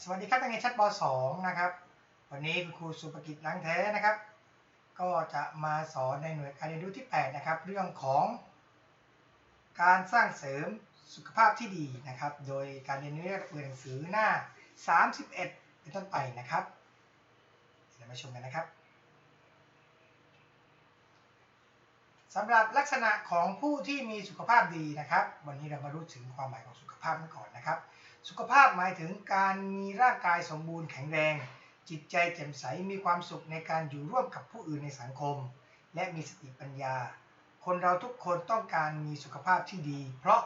สวัสดีครับนักเรียนชั้นป .2 นะครับ วันนี้คุณครูสุภกิจล้างแท้นะครับ ก็จะมาสอนในหน่วยการเรียนรู้ที่ 8 นะครับ เรื่องของการสร้างเสริมสุขภาพที่ดีนะครับ โดยการเรียนรู้เปิดหนังสือหน้า 31 เป็นต้นไปนะครับเดี๋ยวมาชมกันนะครับสำหรับลักษณะของผู้ที่มีสุขภาพดีนะครับ วันนี้เรามารู้ถึงความหมายของสุขภาพกันก่อนนะครับ สุขภาพหมายถึงการมีร่างกายสมบูรณ์แข็งแรง จิตใจแจ่มใสมีความสุขในการอยู่ร่วมกับผู้อื่นในสังคม และมีสติปัญญา คนเราทุกคนต้องการมีสุขภาพที่ดี เพราะ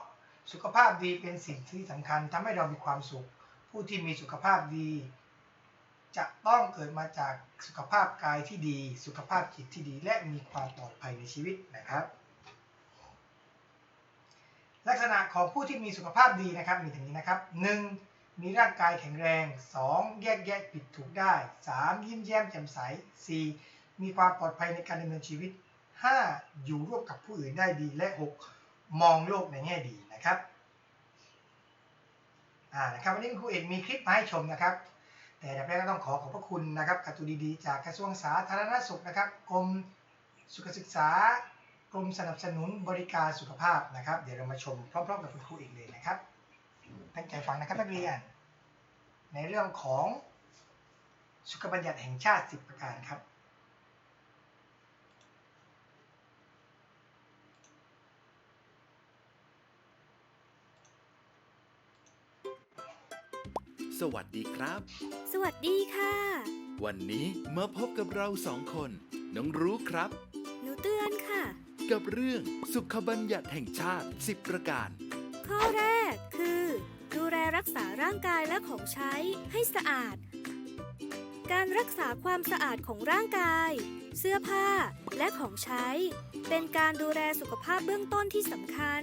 สุขภาพดีเป็นสิ่งที่สำคัญทำให้เรามีความสุข ผู้ที่มีสุขภาพดี จะต้องเกิดมาจากสุขภาพกายที่ดี สุขภาพจิตที่ดี และมีความปลอดภัยในชีวิตนะครับ ลักษณะของผู้ที่มีสุขภาพดีนะครับมีอย่างนี้นะครับ 1. มีร่างกายแข็งแรง 2. แยกแยะผิดถูกได้ 3. ยิ้มแย้มแจ่มใส 4. มีความปลอดภัยในการดำเนินชีวิต 5. อยู่ร่วมกับผู้อื่นได้ดีและ 6. มองโลกในแง่ดีนะครับอ่านะครับวันนี้ครูเอกมีคลิปมาให้ชมนะครับ แต่ดับแรกก็ต้องขอขอบพระคุณนะครับการ์ตูนดีๆจากกระทรวงสาธารณสุขนะครับกรมสุขศึกษา กรมสนับสนุนบริการสุขภาพนะครับ เดี๋ยวเรามาชมพร้อมๆกับคุณครูเอกเลยนะครับตั้งใจฟังนะครับนักเรียน ในเรื่องของสุขบัญญัติแห่งชาติ 10 ประการครับ สวัสดีครับ สวัสดีค่ะ วันนี้มาพบกับเราสองคน น้องรู้ครับหนูเตือนค่ะ กับเรื่องสุขบัญญัติแห่งชาติ 10 ประการ ข้อแรกคือ ดูแลรักษาร่างกายและของใช้ให้สะอาด การรักษาความสะอาดของร่างกาย เสื้อผ้าและของใช้ เป็นการดูแลสุขภาพเบื้องต้นที่สำคัญ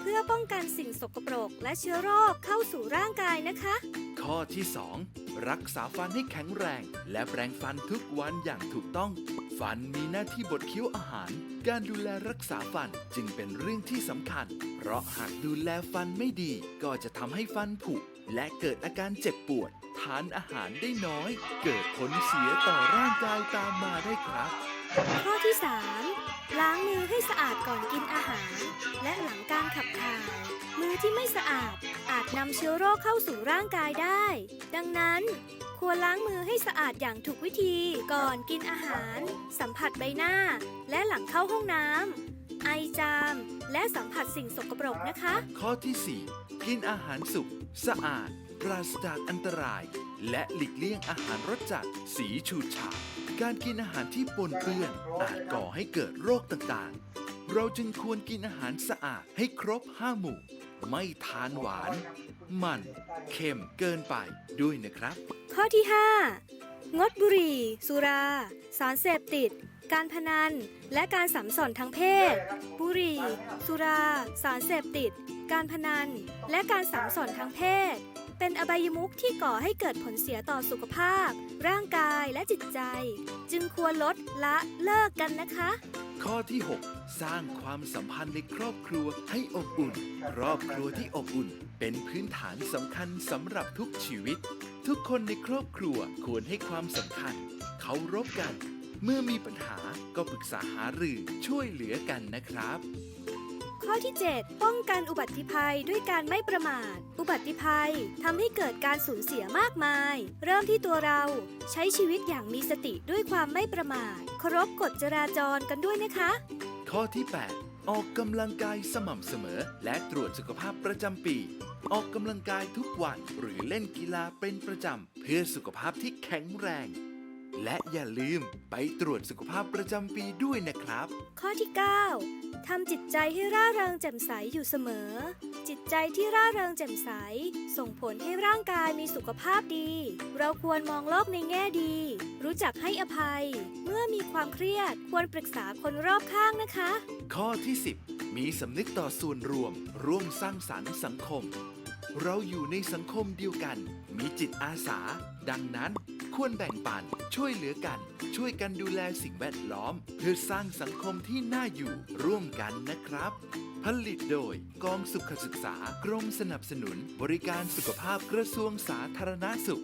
เพื่อป้องกันสิ่งสกปรกและเชื้อโรคเข้าสู่ร่างกายนะคะ ข้อที่ 2 รักษาฟันให้แข็งแรง และแปรงฟันทุกวันอย่างถูกต้อง ฟันมีหน้าที่บดเคี้ยวอาหาร การดูแลรักษาฟันจึงเป็นเรื่องที่สำคัญ เพราะหากดูแลฟันไม่ดี ก็จะทำให้ฟันผุ และเกิดอาการเจ็บปวด ทานอาหารได้น้อย เกิดผลเสียต่อร่างกายตามมาได้ครับ ข้อที่ 3 ล้างมือให้สะอาดก่อนกินอาหาร และหลังการขับถ่าย มือที่ไม่สะอาดอาจนำเชื้อโรคเข้าสู่ร่างกายได้ ดังนั้นควรล้างมือให้สะอาดอย่างถูกวิธีก่อนกินอาหาร สัมผัสใบหน้า และหลังเข้าห้องน้ำไอจาม และสัมผัสสิ่งสกปรกนะคะ ข้อที่ 4 กินอาหารสุกสะอาด ปราศจากอันตราย และหลีกเลี่ยงอาหารรสจัด สีฉูดฉาด การกินอาหารที่ปนเปื้อนอาจก่อให้เกิดโรคต่างๆ เราจึงควรกินอาหารสะอาดให้ครบห้าหมู่ ไม่ทานหวาน มัน เค็มเกินไปด้วยนะครับ ข้อที่ 5 งดบุหรี่ สุรา สารเสพติด การพนัน และการสัมสอนทางเพศ บุหรี่ สุรา สารเสพติด การพนัน และการสัมสอนทางเพศ เป็นอบายมุขที่ก่อให้เกิดผลเสียต่อสุขภาพ ร่างกายและจิตใจ จึงควรลดละเลิกกันนะคะ ข้อที่ 6 สร้างความสัมพันธ์ในครอบครัวให้อบอุ่น ครอบครัวที่อบอุ่น เป็นพื้นฐานสำคัญสำหรับทุกชีวิต ทุกคนในครอบครัวควรให้ความสำคัญเคารพกัน เมื่อมีปัญหาก็ปรึกษาหารือช่วยเหลือกันนะครับ ข้อที่ 7 ป้องกันอุบัติภัยด้วยการไม่ประมาท อุบัติภัยทำให้เกิดการสูญเสียมากมาย เริ่มที่ตัวเรา ใช้ชีวิตอย่างมีสติด้วยความไม่ประมาทเคารพกฎจราจรกันด้วยนะคะ ข้อที่ 8 ออกกำลังกายสม่ำเสมอ และตรวจสุขภาพประจำปี ออกกำลังกายทุกวันหรือเล่นกีฬาเป็นประจำเพื่อสุขภาพที่แข็งแรงและอย่าลืมไปตรวจสุขภาพประจำปีด้วยนะครับ ข้อที่ 9 ทำจิตใจให้ร่าเริงแจ่มใสอยู่เสมอ จิตใจที่ร่าเริงแจ่มใส ส่งผลให้ร่างกายมีสุขภาพดี เราควรมองโลกในแง่ดี รู้จักให้อภัย เมื่อมีความเครียดควรปรึกษาคนรอบข้างนะคะ ข้อที่ 10 มีสำนึกต่อส่วนรวม ร่วมสร้างสรรค์สังคม เราอยู่ในสังคมเดียวกัน มีจิตอาสา ดังนั้น ควรแบ่งปัน ช่วยเหลือกัน ช่วยกันดูแลสิ่งแวดล้อม เพื่อสร้างสังคมที่น่าอยู่ร่วมกันนะครับ ผลิตโดยกองสุขศึกษากรมสนับสนุน บริการสุขภาพกระทรวงสาธารณสุข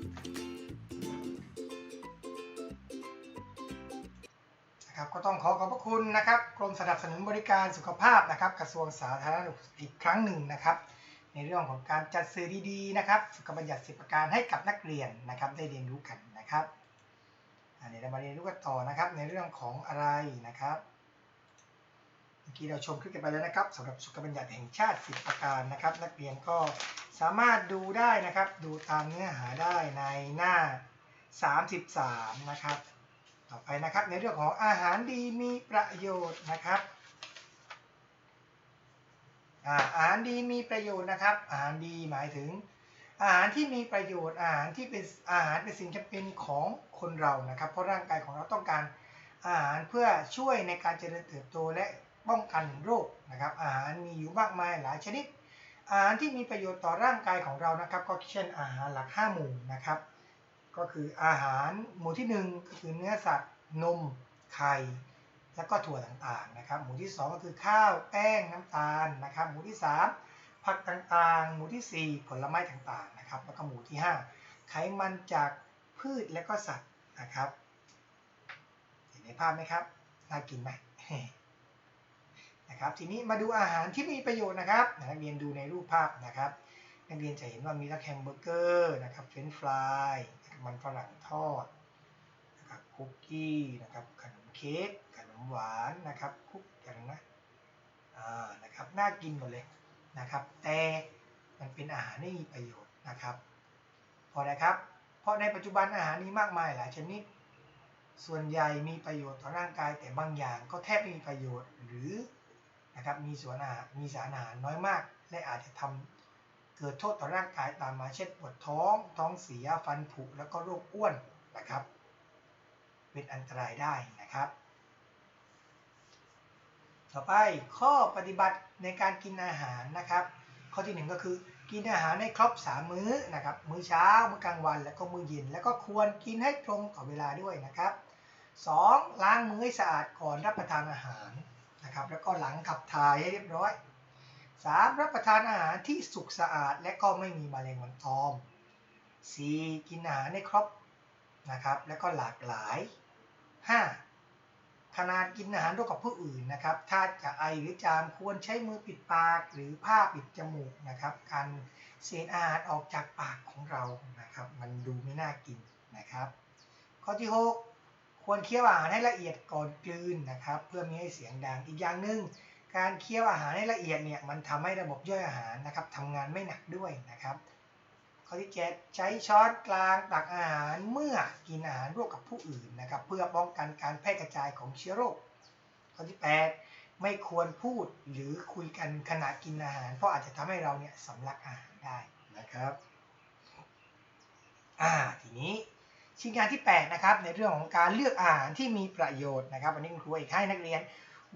นะครับก็ต้องขอขอบพระคุณนะครับกรมสนับสนุนบริการสุขภาพนะครับ กระทรวงสาธารณสุขอีกครั้งหนึ่งนะครับ ในเรื่องของการจัดซื้อดีๆนะครับสุขบัญญัติสิบประการให้กับนักเรียนนะครับ ได้เรียนรู้กัน นะครับอ่าเดี๋ยวเรามาเรียนรู้กันต่อนะครับในเรื่องของอะไรนะครับ เมื่อกี้เราชมคลิปกันไปแล้วนะครับสำหรับสุขบัญญัติแห่งชาติ 10 ประการนะครับ นักเรียนก็สามารถดูได้นะครับ ดูตามเนื้อหาได้ในหน้า 33 นะครับ ต่อไปนะครับในเรื่องของอาหารดีมีประโยชน์นะครับอาหารดีมีประโยชน์นะครับ อาหารดีหมายถึง อาหารที่มีประโยชน์อาหารที่เป็นอาหารเป็นสิ่งจำเป็นของคนเรานะครับ เพราะร่างกายของเราต้องการอาหารเพื่อช่วยในการเจริญเติบโตและป้องกันโรคนะครับ อาหารมีอยู่มากมายหลายชนิด อาหารที่มีประโยชน์ต่อร่างกายของเรานะครับ ก็เช่นอาหารหลักห้าหมู่นะครับ ก็คืออาหารหมู่ที่หนึ่งก็คือเนื้อสัตว์นมไข่แล้วก็ถั่วต่างๆนะครับ หมู่ที่ 2 ก็คือข้าวแป้งน้ำตาลนะครับ หมู่ที่ 3 ผักต่างๆ หมู่ทีสี่ 4 ผลไม้ต่างๆนะครับ แล้วก็หมู่ที่ 5 ไขมันจากพืชและก็สัตว์นะครับเห็นในภาพไหมครับน่ากินไหมนะครับทีนี้มาดูอาหารที่มีประโยชน์นะครับนักเรียนดูในรูปภาพนะครับนักเรียนจะเห็นว่ามีทั้งแฮมเบอร์เกอร์นะครับเฟรนช์ฟรายมันฝรั่งทอดนะครับคุกกี้นะครับขนมเค้กขนมหวานนะครับคุกอย่างนะอ่านะครับน่ากินหมดเลย นะครับ แต่มันเป็นอาหารที่มีประโยชน์นะครับพราะอะไรครับ เพราะในปัจจุบันอาหารมีมากมายหลายชนิด ส่วนใหญ่มีประโยชน์ต่อร่างกาย แต่บางอย่างก็แทบไม่มีประโยชน์หรือนะครับมีส่วนอาหารมีสารอาหารน้อยมาก และอาจจะทำเกิดโทษต่อร่างกายตามมาเช่นปวดท้อง ท้องเสียฟันผุแล้วก็โรคอ้วนนะครับ เป็นอันตรายได้นะครับ ต่อไปข้อปฏิบัติ ในการกินอาหารนะครับ ข้อที่หนึ่งก็คือ กินอาหารให้ครบสามมื้อนะครับ มื้อเช้า มื้อกลางวัน แล้วก็มื้อเย็น แล้วก็ควรกินให้ตรงต่อเวลาด้วยนะครับสองล้างมือให้สะอาดก่อนรับประทานอาหารนะครับ แล้วก็หลังขับถ่ายให้เรียบร้อย 3. รับประทานอาหารที่สุกสะอาดและก็ไม่มีมแมลงวันตอม 4. กินอาหารให้ครบนะครับ และก็หลากหลาย 5. ขนาดกินอาหารร่วมกับผู้อื่นนะครับ ถ้าจะไอหรือจามควรใช้มือปิดปากหรือผ้าปิดจมูกนะครับ การเศษอาหารออกจากปากของเรานะครับ มันดูไม่น่ากินนะครับ ข้อที่ 6 ควรเคี้ยวอาหารให้ละเอียดก่อนกลืนนะครับ เพื่อไมีให้เสียงดังอีกอย่างหนึ่งการเคี้ยวอาหารให้ละเอียดเนี่ยมันทำให้ระบบย่อยอาหารนะครับทำงานไม่หนักด้วยนะครับ ข้อที่7ใช้ช้อนกลางตักอาหารเมื่อกินอาหารร่วมกับผู้อื่นนะครับ เพื่อป้องกันการแพร่กระจายของเชื้อโรค ข้อที่ 8 ไม่ควรพูดหรือคุยกันขณะกินอาหาร เพราะอาจจะทำให้เราเนี่ยสำลักอาหารได้นะครับอ่าทีนี้ชิ้นงานที่ 8 นะครับ ในเรื่องของการเลือกอาหารที่มีประโยชน์นะครับวันนี้คุณครูอีกให้นักเรียน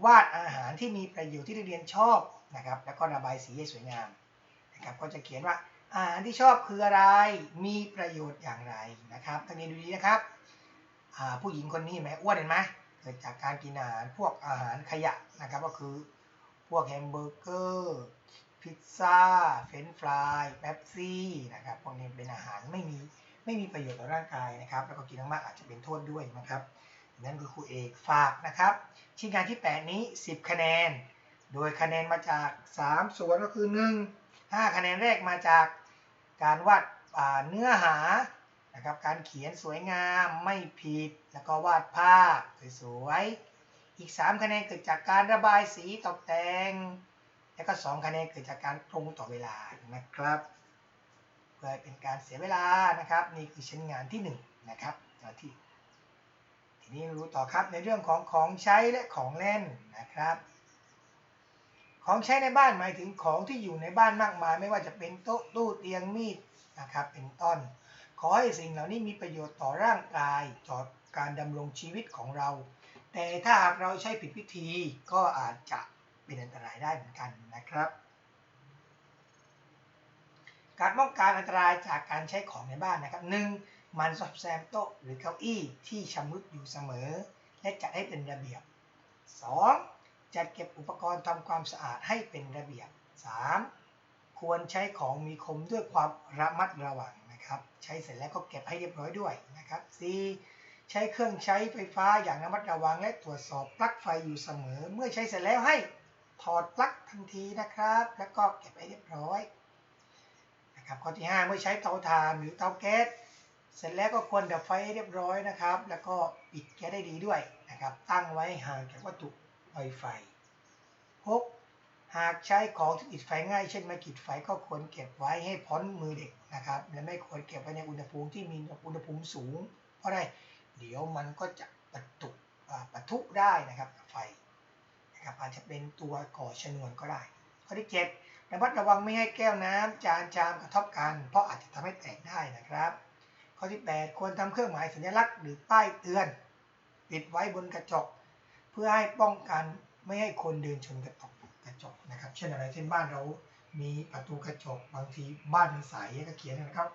วาดอาหารที่มีประโยชน์ที่นักเรียนชอบนะครับ แล้วก็ระบายสีให้สวยงามนะครับ ก็จะเขียนว่า อาหารที่ชอบคืออะไร มีประโยชน์อย่างไรนะครับนักเรียนดูดีนะครับอ่าผู้หญิงคนนี้เห็นไหมอ้วนเห็นไหมเกิดจากการกินอาหารพวกอาหารขยะนะครับ ก็คือพวกแฮมเบอร์เกอร์พิซซ่า เฟรนฟรายเป๊ปซี่นะครับ พวกนี้เป็นอาหารไม่มีไม่มีประโยชน์ต่อร่างกายนะครับ แล้วก็กินมากๆอาจจะเป็นโทษด้วยนะครับนั่นคือครูเอกฝากนะครับชิ้นงานที่ 8 นี้ 10 คะแนน โดยคะแนนมาจาก 3 ส่วนก็คือ 1 5 คะแนนแรกมาจาก การวาดาเนื้อหานะครับการเขียนสวยงามไม่ผิด แล้วก็วาดภาพสวยๆอีก 3 คะแนนเกิดจากการระบายสีตกแต่ง แล้วก็ 2 คะแนนเกิดจากการตรงต่อเวลานะครับเพื่อเป็นการเสียเวลานะครับ นี่คือชิ้นงานที่1นะครับหน้าที่ทีนี้รู้ต่อครับในเรื่องของของใช้และของเล่นนะครับ ของใช้ในบ้านหมายถึงของที่อยู่ในบ้านมากมาย ไม่ว่าจะเป็นโต๊ะตู้เตียงมีดนะครับเป็นต้น ขอให้สิ่งเหล่านี้มีประโยชน์ต่อร่างกายต่อการดำรงชีวิตของเรา แต่ถ้าหากเราใช้ผิดวิธีก็อาจจะเป็นอันตรายได้เหมือนกันนะครับ การป้องกันอันตรายจากการใช้ของในบ้านนะครับหนึ่งมันซ่อมแซมโต๊ะหรือเก้าอี้ที่ชำรุดอยู่เสมอ และจัดให้เป็นระเบียบ 2. จัดเก็บอุปกรณ์ทำความสะอาดให้เป็นระเบียบ 3. ควรใช้ของมีคมด้วยความระมัดระวังนะครับ ใช้เสร็จแล้วก็เก็บให้เรียบร้อยด้วยนะครับ 4. ใช้เครื่องใช้ไฟฟ้าอย่างระมัดระวังและตรวจสอบปลั๊กไฟอยู่เสมอ เมื่อใช้เสร็จแล้วให้ถอดปลั๊กทันทีนะครับ แล้วก็เก็บให้เรียบร้อยนะครับข้อที่ 5 เมื่อใช้เตาถ่านหรือเตาแก๊สเสร็จแล้วก็ควรดับไฟให้เรียบร้อยนะครับ แล้วก็ปิดแก๊สได้ดีด้วยนะครับ ตั้งไว้ห่างจากวัตถุ ไวไฟ 6. หากใช้ของที่ติดไฟง่ายเช่นไม้ขีดไฟก็ควรเก็บไว้ให้พ้นมือเด็กนะครับ และไม่ควรเก็บไว้ในอุณหภูมิที่มีอุณหภูมิสูง เพราะอะไรเดี๋ยวมันก็จะปะตุปะทุได้นะครับไฟนะครับอาจจะเป็นตัวก่อชนวนก็ได้ ข้อที่7ระมัดระวังไม่ให้แก้วน้ำจานชามกระทบกัน เพราะอาจจะทำให้แตกได้นะครับ ข้อที่ 8 ควรทำเครื่องหมายสัญลักษณ์หรือป้ายเตือน ติดไว้บนกระจก เพื่อให้ป้องกันไม่ให้คนเดินชนกระจกกระจกนะครับ เช่นอะไรเช่นบ้านเรามีประตูกระจกบางทีบ้านมันใสก็เขียนนะครับ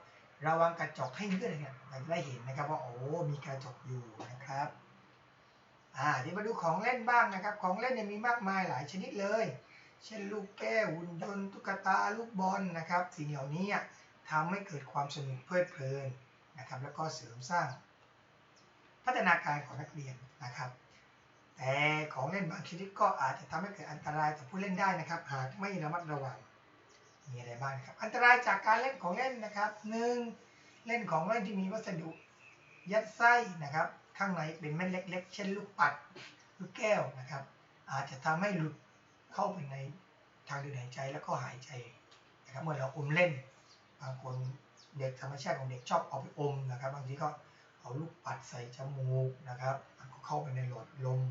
ระวังกระจกให้เพื่อนเนี่ยเราจะได้เห็นนะครับว่าโอ้มีกระจกอยู่นะครับอ่าที่มาดูของเล่นบ้างนะครับ ของเล่นเนี่ยมีมากมายหลายชนิดเลย เช่นลูกแก้วหุ่นยนต์ตุ๊กตาลูกบอลนะครับ สิ่งเหล่านี้ทำให้เกิดความสนุกเพลิดเพลินนะครับ แล้วก็เสริมสร้าง พัฒนาการของนักเรียนนะครับ แต่ของเล่นบางชนิดก็อาจจะทำให้เกิดอันตรายต่อผู้เล่นได้นะครับ หากไม่ระมัดระวัง มีอะไรบ้างนะครับ อันตรายจากการเล่นของเล่นนะครับหนึ่งเล่นของเล่นที่มีวัสดุ ยัดไส้นะครับ ข้างในเป็นเม็ดเล็ก ๆ เช่นลูกปัดลูกแก้วนะครับ อาจจะทำให้หลุดเข้าไปในทางเดินหายใจแล้วก็หายใจนะครับเมื่อเราอมเล่นบางคนเด็กธรรมชาติของเด็กชอบเอาไปอมนะครับ บางทีก็เอาลูกปัดใส่จมูกนะครับก็เข้าไปในหลอดลม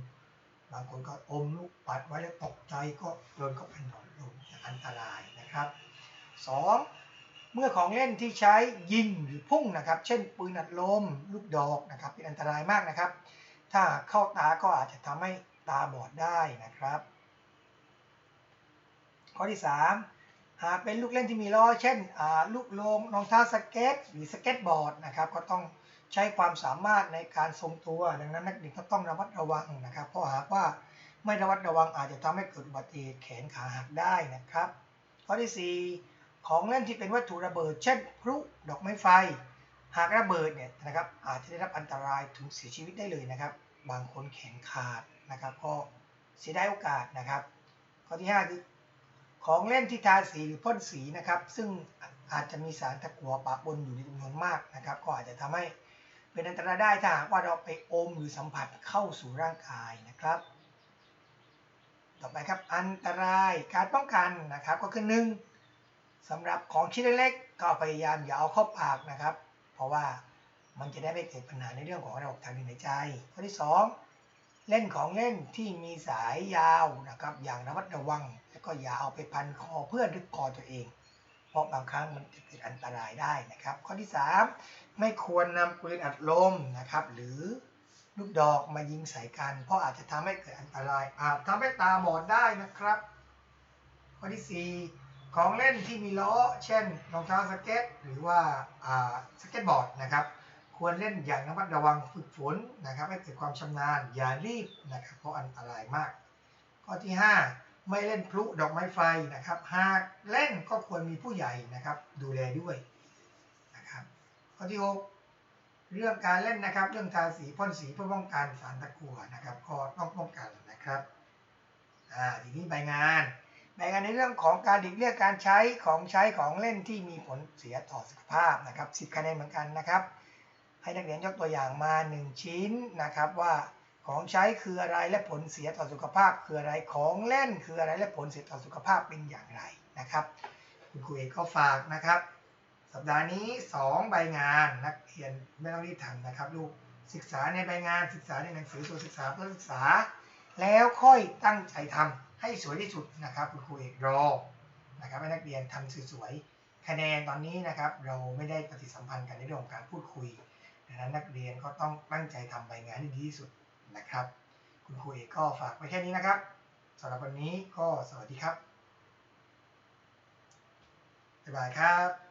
บางคนก็อมลูกปัดไว้แล้วตกใจก็โดนเข้าไปนหลอดลมอันตรายนะครับ 2. เมื่อของเล่นที่ใช้ยิงหรือพุ่งนะครับ เช่นปืนอัดลมลูกดอกนะครับ เป็นอันตรายมากนะครับ ถ้าเข้าตาก็อาจจะทำให้ตาบอดได้นะครับ ข้อที่ 3 หากเป็นลูกเล่นที่มีล้อ เช่นลูกโลงรองเท้าสเก็ตหรือสเก็ตบอร์ดนะครับ ก็ต้อง ใช้ความสามารถในการทรงตัว ดังนั้นนักเรียนก็ต้องระมัดระวังนะครับ เพราะหากว่าไม่ระมัดระวังอาจจะทำให้เกิดอุบัติเหตุแขนขาหักได้นะครับ ข้อที่ 4 ของเล่นที่เป็นวัตถุระเบิด เช่นพลุดอกไม้ไฟ หากระเบิดเนี่ยนะครับอาจจะได้รับอันตรายถึงเสียชีวิตได้เลยนะครับ บางคนแขนขาดนะครับก็เสียได้โอกาสนะครับ ข้อที่5คือของเล่นที่ทาสีหรือพ่นสีนะครับ ซึ่งอาจจะมีสารตะกั่วปะปนอยู่ในจำนวนมากนะครับ ก็อาจจะทำให้ เป็นอันตรายได้ถ้าหากว่าเราไปอมหรือสัมผัสเข้าสู่ร่างกายนะครับ ต่อไปครับอันตรายการป้องกันนะครับก็คือหนึ่งสำหรับของชิ้นเล็กๆก็พยายามอย่าเอาเข้าปากนะครับ เพราะว่ามันจะได้ไม่เกิดปัญหาในเรื่องของระบบทางเดินหายใจ ข้อที่ 2 เล่นของเล่นที่มีสายยาวนะครับ อย่างระมัดระวัง แล้วก็อย่าเอาไปพันคอเพื่อดึกคอตัวเอง เพราะบางครั้งมันจะเกิดอันตรายได้นะครับ ข้อที่ 3 ไม่ควรนำปืนอัดลมนะครับ หรือลูกดอกมายิงใส่กัน เพราะอาจจะทำให้เกิดอันตรายอาจทำให้ตาบอดได้นะครับ ข้อที่ 4 ของเล่นที่มีล้อ เช่นรองเท้าสเก็ต หรือว่าสเก็ตบอร์ดนะครับ ควรเล่นอย่างระมัดระวังฝึกฝนนะครับให้เกิดความชำนาญอย่ารีบนะครับเพราะอันตรายมาก ข้อที่ 5 ไม่เล่นพลุดอกไม้ไฟนะครับ หากเล่นก็ควรมีผู้ใหญ่นะครับ ดูแลด้วย ข้อที่ 6 เรื่องการเล่นนะครับ เรื่องทาสีพ่นสีเพื่อป้องกันสารตะกั่วนะครับก็ต้องป้องกันนะครับอ่าทีนี้ใบงานใบงานในเรื่องของการดิกเรียกการใช้ของใช้ของเล่นที่มีผลเสียต่อสุขภาพนะครับ10คะแนนเหมือนกันนะครับ ให้นักเรียนยกตัวอย่างมา 1 ชิ้นนะครับว่าของใช้คืออะไรและผลเสียต่อสุขภาพคืออะไรของเล่นคืออะไรและผลเสียต่อสุขภาพเป็นอย่างไรนะครับ คุณครูเอกก็ฝากนะครับ สัปดาห์นี้ 2 ใบงานนักเรียนไม่ต้องรีบทำนะครับลูกศึกษาในใบงานศึกษาในหนังสือตัวศึกษาเพื่อศึกษา แล้วค่อยตั้งใจทำให้สวยที่สุดนะครับคุณครูเอกรอนะครับให้นักเรียนทำสวยๆคะแนนตอนนี้นะครับ เราไม่ได้ปฏิสัมพันธ์กันในเรื่องของการพูดคุยดังนั้นนักเรียนก็ต้องตั้งใจทำใบงานให้ดีที่สุดนะครับ คุณครูเอกก็ฝากไว้แค่นี้นะครับสำหรับวันนี้ก็สวัสดีครับบ๊ายบายครับ